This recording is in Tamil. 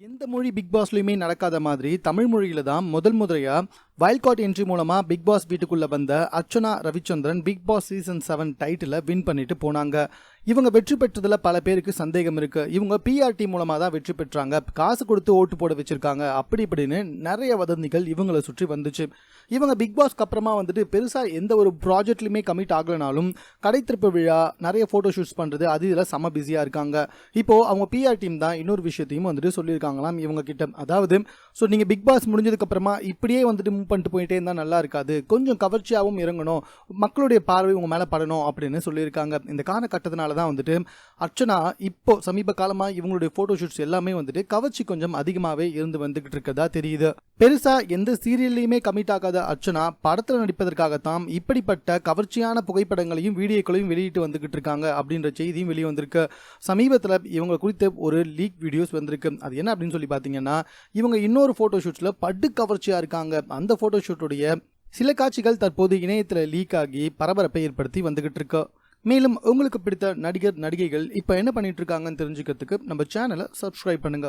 எந்த மொழி பிக் பாஸ்லையுமே நடக்காத மாதிரி தமிழ் மொழியில தான் முதல் முறையா வைல்ட் கார்ட் என்ட்ரி மூலமாக பிக் பாஸ் வீட்டுக்குள்ளே வந்த Archana Ravichandran Bigg Boss season seven டைட்டிலை win பண்ணிட்டு போனாங்க. இவங்க வெற்றி பெற்றதில் பல பேருக்கு சந்தேகம் இருக்குது இவங்க பிஆர்டி மூலமாக தான் வெற்றி பெற்றாங்க. காசு கொடுத்து ஓட்டு போட வச்சுருக்காங்க. அப்படி இப்படின்னு நிறைய வதந்திகள் இவங்களை சுற்றி வந்துச்சு. இவங்க பிக் பாஸ்க்கு அப்புறமா வந்துட்டு பெருசாக எந்த ஒரு ப்ராஜெக்ட்லையுமே கமிட் கடை கடைத்திருப்பு விழா நிறைய ஃபோட்டோ ஷூட்ஸ் பண்ணுறது அது இதில் செம பிஸியாக இருக்காங்க. இப்போது அவங்க பிஆர் டீம் தான் இன்னொரு விஷயத்தையும் வந்துட்டு சொல்லியிருக்காங்களாம் இவங்க கிட்ட. அதாவது ஸோ நீங்கள் பிக் பாஸ் முடிஞ்சதுக்கப்புறமா இப்படியே வந்துட்டு பண்ணிட்டு போயிட்டே இருந்தால் நல்லா இருக்காது. கொஞ்சம் கவர்ச்சியாகவும் இறங்கணும். மக்களுடைய பார்வை உங்கள் மேலே படணும் அப்படின்னு சொல்லியிருக்காங்க. இந்த காலகட்டத்தினால தான் வந்துட்டு அர்ச்சனா இப்போ சமீப காலமாக இவங்களுடைய ஃபோட்டோ ஷூட்ஸ் எல்லாமே வந்துட்டு கவர்ச்சி கொஞ்சம் அதிகமாகவே இருந்து வந்துகிட்டு இருக்கதா தெரியுது. பெருசாக எந்த சீரியல்லையுமே கமிட் ஆகாத அர்ச்சனா படத்தில் நடிப்பதற்காகத்தான் இப்படிப்பட்ட கவர்ச்சியான புகைப்படங்களையும் வீடியோக்களையும் வெளியிட்டு வந்துகிட்டு இருக்காங்க அப்படின்ற செய்தியும் வெளியே வந்திருக்கு சமீபத்தில் இவங்க குறித்த ஒரு லீக் வீடியோஸ் வந்திருக்கு. அது என்ன அப்படின்னு சொல்லி பார்த்தீங்கன்னா இவங்க இன்னொரு ஃபோட்டோ ஷூட்ஸில் படு கவர்ச்சியாக இருக்காங்க. அந்த ஃபோட்டோஷூட்டுடைய சில காட்சிகள் தற்போது இணையத்தில் லீக் ஆகி பரபரப்பை ஏற்படுத்தி வந்துகிட்டு இருக்கு. மேலும் உங்களுக்கு பிடித்த நடிகர் நடிகைகள் இப்போ என்ன பண்ணிட்டு இருக்காங்கன்னு தெரிஞ்சுக்கிறதுக்கு நம்ம சேனலை சப்ஸ்கிரைப் பண்ணுங்க.